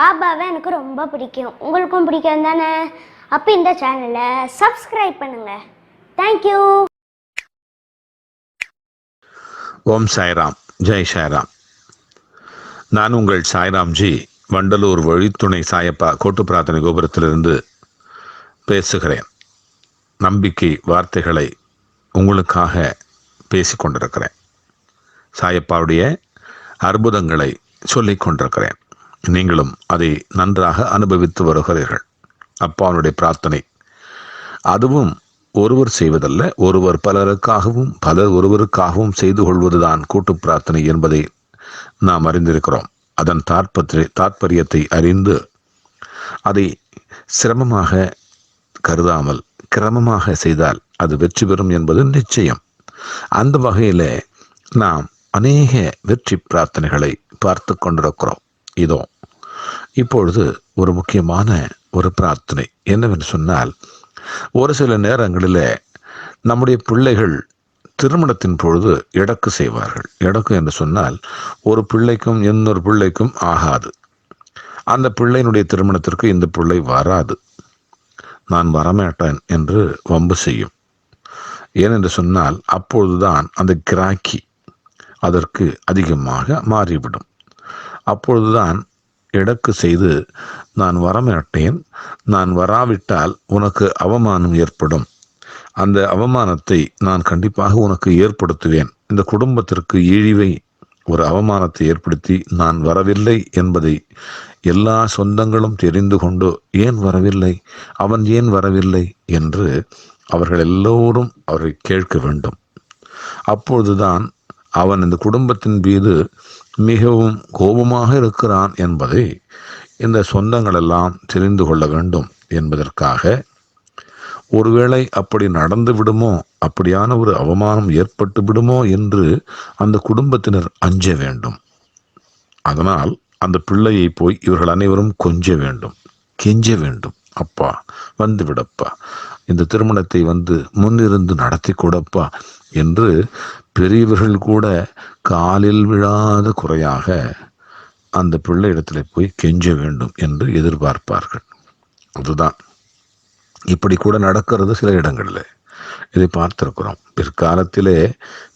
பாபாவை எனக்கு ரொம்ப பிடிக்கும். உங்களுக்கும் பிடிக்கும் தானே? அப்போ இந்த சேனலை சப்ஸ்கிரைப் பண்ணுங்க. Thank you Om Sairam. Jai Sairam. நான் உங்கள் சாய்ராம்ஜி வண்டலூர் வழித்துணை சாயப்பா கோட்டு பிரார்த்தனை கோபுரத்திலிருந்து பேசுகிறேன். நம்பிக்கை வார்த்தைகளை உங்களுக்காக பேசிக்கொண்டிருக்கிறேன். சாயப்பாவுடைய அற்புதங்களை சொல்லிக் கொண்டிருக்கிறேன் நீங்களும் அதை நன்றாக அனுபவித்து வருகிறீர்கள். அப்பாவுடைய பிரார்த்தனை. அதுவும் ஒருவர் செய்வதல்ல ஒருவர் பலருக்காகவும் பலர் ஒருவருக்காகவும் செய்து கொள்வதுதான் கூட்டு பிரார்த்தனை என்பதை நாம் அறிந்திருக்கிறோம். அதன் தாற்பத்திரை தாற்பயத்தை அறிந்து அதை சிரமமாக கருதாமல் கிரமமாக செய்தால் அது வெற்றி பெறும் என்பது நிச்சயம். அந்த வகையில் நாம் அநேக வெற்றி பிரார்த்தனைகளை பார்த்து கொண்டிருக்கிறோம். இதோ இப்பொழுது ஒரு முக்கியமான ஒரு பிரார்த்தனை என்னவென்று சொன்னால் ஒரு சில நேரங்களில் நம்முடைய பிள்ளைகள் திருமணத்தின் பொழுது இடக்கு செய்வார்கள். இடக்கு என்று சொன்னால் ஒரு பிள்ளைக்கும் இன்னொரு பிள்ளைக்கும் ஆகாது. அந்த பிள்ளையினுடைய திருமணத்திற்கு இந்த பிள்ளை வராது. நான் வரமாட்டேன் என்று வம்பு செய்யும். ஏனென்று சொன்னால் அப்பொழுதுதான் அந்த கிராக்கி அதற்கு அதிகமாக மாறிவிடும். அப்பொழுதுதான் இடக்கு செய்து நான் வரமாட்டேன் நான் வராவிட்டால் உனக்கு அவமானம் ஏற்படும். அந்த அவமானத்தை நான் கண்டிப்பாக உனக்கு ஏற்படுத்துவேன். இந்த குடும்பத்திற்கு இழிவை ஒரு அவமானத்தை ஏற்படுத்தி நான் வரவில்லை என்பதை எல்லா சொந்தங்களும் தெரிந்து கொண்டு ஏன் வரவில்லை? அவன் ஏன் வரவில்லை? என்று அவர்கள் எல்லோரும் அவரை கேட்க வேண்டும். அப்பொழுதுதான் அவன் இந்த குடும்பத்தின் மீது மிகவும் கோபமாக இருக்கிறான் என்பதை இந்த சொந்தங்கள் எல்லாம் தெரிந்து கொள்ள வேண்டும் என்பதற்காக ஒருவேளை அப்படி நடந்து விடுமோ அப்படியான ஒரு அவமானம் ஏற்பட்டு விடுமோ என்று அந்த குடும்பத்தினர் அஞ்ச வேண்டும். அதனால் அந்த பிள்ளையை போய் இவர்கள் அனைவரும் கொஞ்ச வேண்டும். கெஞ்ச வேண்டும். அப்பா வந்து விடப்பா இந்த திருமணத்தை வந்து முன்னிருந்து நடத்தி கொடுப்பா என்று பெரியவர்கள் கூட காலில் விழாத குறையாக அந்த பிள்ளை இடத்துல போய் கெஞ்ச வேண்டும் என்று எதிர்பார்ப்பார்கள். அதுதான். இப்படி கூட நடக்கிறது சில இடங்களில். இதை பார்த்திருக்கிறோம். பிற்காலத்திலே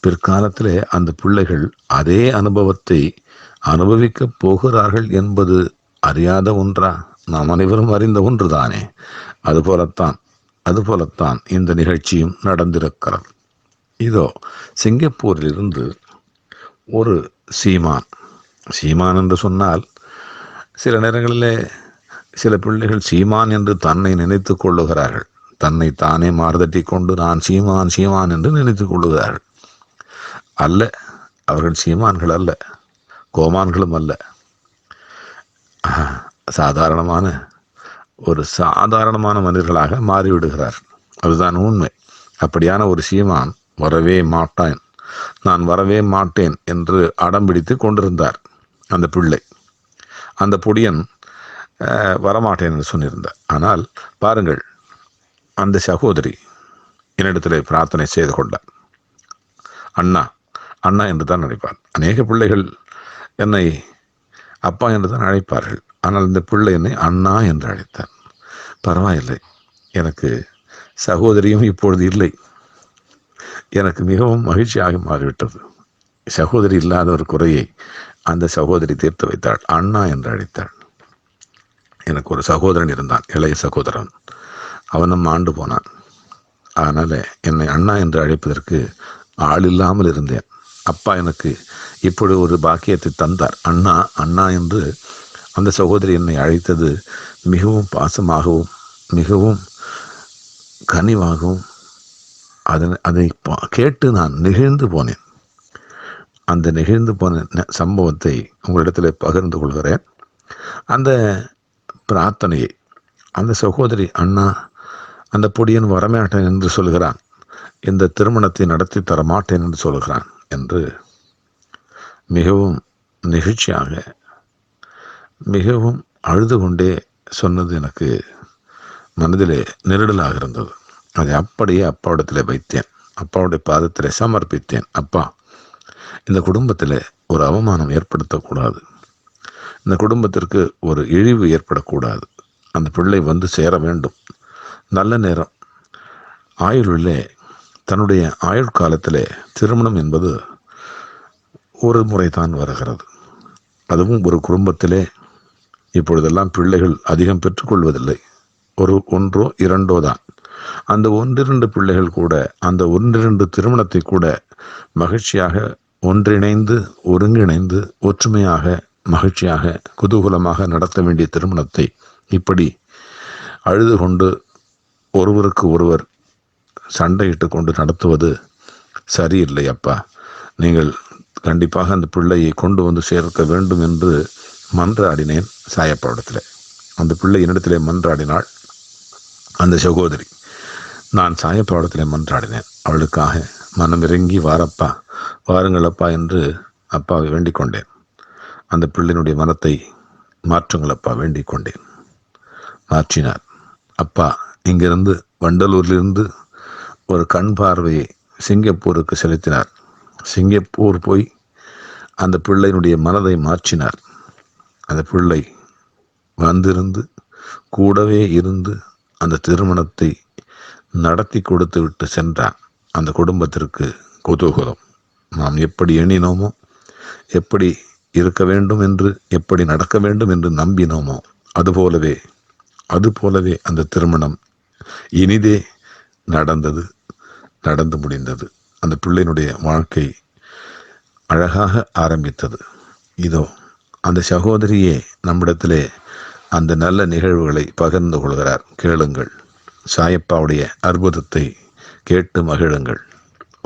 பிற்காலத்திலே அந்த பிள்ளைகள் அதே அனுபவத்தை அனுபவிக்கப் போகிறார்கள் என்பது அறியாத ஒன்றா? நாம் அனைவரும் அறிந்த ஒன்று தானே அதுபோலத்தான். அதுபோலத்தான் இந்த நிகழ்ச்சியும் நடந்திருக்கிறது. இதோ சிங்கப்பூரிலிருந்து ஒரு சீமான். சீமான் என்று சொன்னால் சில நேரங்களிலே சில பிள்ளைகள் சீமான் என்று தன்னை நினைத்து கொள்ளுகிறார்கள். தன்னை தானே மாறுதட்டி கொண்டு நான் சீமான் சீமான் என்று நினைத்து கொள்ளுகிறார்கள். அல்ல அவர்கள் சீமான்கள் அல்ல கோமான்களும் அல்ல. சாதாரணமான ஒரு சாதாரணமான மனிதர்களாக மாறிவிடுகிறார். அதுதான் உண்மை. அப்படியான ஒரு சீமான் வரவே மாட்டான். நான் வரவே மாட்டேன் என்று அடம் பிடித்து கொண்டிருந்தார் அந்த பிள்ளை. அந்த பொடியன் வரமாட்டேன் என்று சொன்னிருந்தார் ஆனால் பாருங்கள் அந்த சகோதரி என்னிடத்தில் பிரார்த்தனை செய்து கொண்டார். அண்ணா அண்ணா என்று தான் நினைப்பார் அநேக பிள்ளைகள் என்னை அப்பா என்று தான் அழைப்பார்கள். ஆனால் இந்த பிள்ளை என்னை அண்ணா என்று அழைத்தார். பரவாயில்லை. எனக்கு சகோதரியும் இப்பொழுது இல்லை. எனக்கு மிகவும் மகிழ்ச்சியாக மாறிவிட்டது. சகோதரி இல்லாத ஒரு குறையை அந்த சகோதரி தீர்த்து வைத்தாள். அண்ணா என்று அழைத்தாள். எனக்கு ஒரு சகோதரன் இருந்தான் இளைய சகோதரன். அவனும் ஆண்டு போனான். அதனால் என்னை அண்ணா என்று அழைப்பதற்கு ஆள் இல்லாமல் இருந்தேன். அப்பா எனக்கு இப்பொழுது ஒரு பாக்கியத்தை தந்தார். அண்ணா அண்ணா என்று அந்த சகோதரி என்னை அழைத்தது மிகவும் பாசமாகவும் மிகவும் கனிவாகவும் அதனை அதை கேட்டு நான் நெகிழ்ந்து போனேன். அந்த நெகிழ்ந்து போன சம்பவத்தை உங்களிடத்தில் பகிர்ந்து கொள்கிறேன். அந்த பிரார்த்தனையை அந்த சகோதரி அண்ணா அந்த பொடியன் வரமாட்டேன் என்று சொல்கிறான். இந்த திருமணத்தை நடத்தி தரமாட்டேன் என்று சொல்கிறான் என்று மிகவும் நெகிழ்ச்சியாக மிகவும் அழுது கொண்டே சொன்னது எனக்கு மனதிலே நெருடலாக இருந்தது. அதை அப்படியே அப்பாவிடத்தில் வைத்தேன். அப்பாவுடைய பாதத்தில் சமர்ப்பித்தேன். அப்பா இந்த குடும்பத்தில் ஒரு அவமானம் ஏற்படுத்தக்கூடாது. இந்த குடும்பத்திற்கு ஒரு இழிவு ஏற்படக்கூடாது. அந்த பிள்ளை வந்து சேர வேண்டும். நல்ல நேரம். ஆயுளிலே தன்னுடைய ஆயுள் காலத்திலே திருமணம் என்பது ஒரு முறை தான் வருகிறது. அதுவும் ஒரு குடும்பத்திலே இப்பொழுதெல்லாம் பிள்ளைகள் அதிகம் பெற்றுக்கொள்வதில்லை. ஒரு ஒன்றோ இரண்டோ தான். அந்த ஒன்றிரண்டு பிள்ளைகள் கூட அந்த ஒன்றிரண்டு திருமணத்தை கூட மகிழ்ச்சியாக ஒன்றிணைந்து ஒருங்கிணைந்து ஒற்றுமையாக மகிழ்ச்சியாக குதூகலமாக நடத்த வேண்டிய திருமணத்தை இப்படி அழுது கொண்டு ஒருவருக்கு ஒருவர் சண்டையிட்டு கொண்டு நடத்துவது சரியில்லை அப்பா. நீங்கள் கண்டிப்பாக அந்த பிள்ளையை கொண்டு வந்து சேர்க்க வேண்டும் என்று மன்றாடினேன் சாயப்பாடத்தில். அந்த பிள்ளை என்னிடத்திலே மன்றாடினாள். அந்த சகோதரி நான் சாயப்பாடத்தில் மன்றாடினேன். அவளுக்காக மனம் இறங்கி வாரப்பா வாருங்களப்பா என்று அப்பாவை வேண்டிக் கொண்டேன். அந்த பிள்ளையினுடைய மனத்தை மாற்றுங்களப்பா வேண்டிக் கொண்டேன். மாற்றினார். அப்பா இங்கிருந்து வண்டலூரிலிருந்து ஒரு கண் பார்வையை சிங்கப்பூருக்கு செலுத்தினார். சிங்கப்பூர் போய் அந்த பிள்ளையினுடைய மனதை மாற்றினார். அந்த பிள்ளை வந்திருந்து கூடவே இருந்து அந்த திருமணத்தை நடத்தி கொடுத்து விட்டு சென்றான். அந்த குடும்பத்திற்கு குதூகலம். நாம் எப்படி எண்ணினோமோ எப்படி இருக்க வேண்டும் என்று எப்படி நடக்க வேண்டும் என்று நம்பினோமோ அதுபோலவே அதுபோலவே அந்த திருமணம் இனிதே நடந்தது நடந்து முடிந்தது. அந்த பிள்ளையினுடைய வாழ்க்கை அழகாக ஆரம்பித்தது. இதோ அந்த சகோதரியே நம்மிடத்திலே அந்த நல்ல நிகழ்வுகளை பகிர்ந்து கொள்கிறார். கேளுங்கள். சாயப்பாவுடைய அற்புதத்தை கேட்டு மகிழுங்கள்.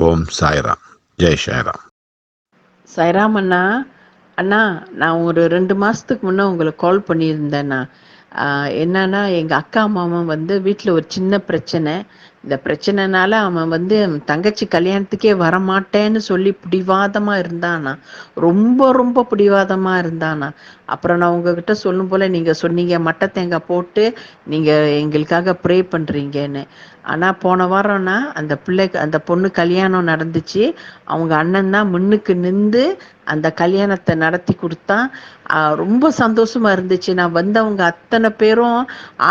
ஓம் சாய்ராம். ஜெய் சாய்ராம். சாய்ராம் அண்ணா. அண்ணா நான் ஒரு ரெண்டு மாதத்துக்கு முன்னே உங்களுக்கு கால் பண்ணியிருந்தேண்ணா என்னன்னா எங்க அக்கா மாமா வந்து வீட்டில் ஒரு சின்ன பிரச்சனை. இந்த பிரச்சனைனால அவன் வந்து தங்கச்சி கல்யாணத்துக்கே வரமாட்டேன்னு சொல்லி பிடிவாதமா இருந்தானா? ரொம்ப ரொம்ப பிடிவாதமா இருந்தானா? அப்புறம் நான் உங்ககிட்ட சொல்லும் போல நீங்க சொன்னீங்க மட்டை தேங்காய் போட்டு நீங்க எங்களுக்காக ப்ரே பண்றீங்கன்னு. ஆனா போன வாரம்னா அந்த பிள்ளைக்கு அந்த பொண்ணு கல்யாணம் நடந்துச்சு. அவங்க அண்ணன் தான் முன்னுக்கு நின்று அந்த கல்யாணத்தை நடத்தி கொடுத்தான். ரொம்ப சந்தோஷமா இருந்துச்சு. நான் வந்தவங்க அத்தனை பேரும்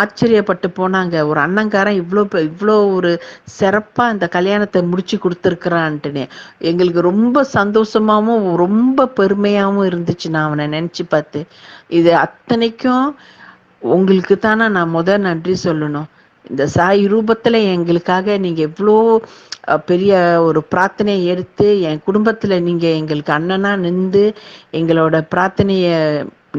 ஆச்சரியப்பட்டு போனாங்க. ஒரு அண்ணங்காரன் இவ்வளோ இவ்வளோ ஒரு சிறப்பா இந்த கல்யாணத்தை முடிச்சு கொடுத்துருக்குறான்ட்டுன்னு எங்களுக்கு ரொம்ப சந்தோஷமாவும் ரொம்ப பெருமையாவும் இருந்துச்சு. நான் அவனை நினைச்சு பார்த்து. இது அத்தனைக்கும் உங்களுக்கு தானே நான் முத நன்றி சொல்லணும். இந்த சாய் ரூபத்துல எங்களுக்காக நீங்க எவ்வளோ பெரிய ஒரு பிரார்த்தனையை எடுத்து என் குடும்பத்துல நீங்க எங்களுக்கு அண்ணனா நின்று எங்களோட பிரார்த்தனையை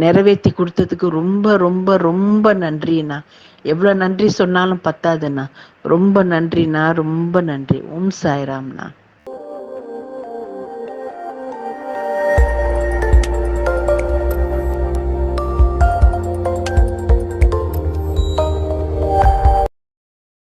நிறைவேற்றி கொடுத்ததுக்கு ரொம்ப ரொம்ப ரொம்ப நன்றிண்ணா. எவ்வளோ நன்றி சொன்னாலும் பத்தாதுண்ணா. ரொம்ப நன்றிண்ணா ரொம்ப நன்றி. ஓம் சாய்ராம்ண்ணா.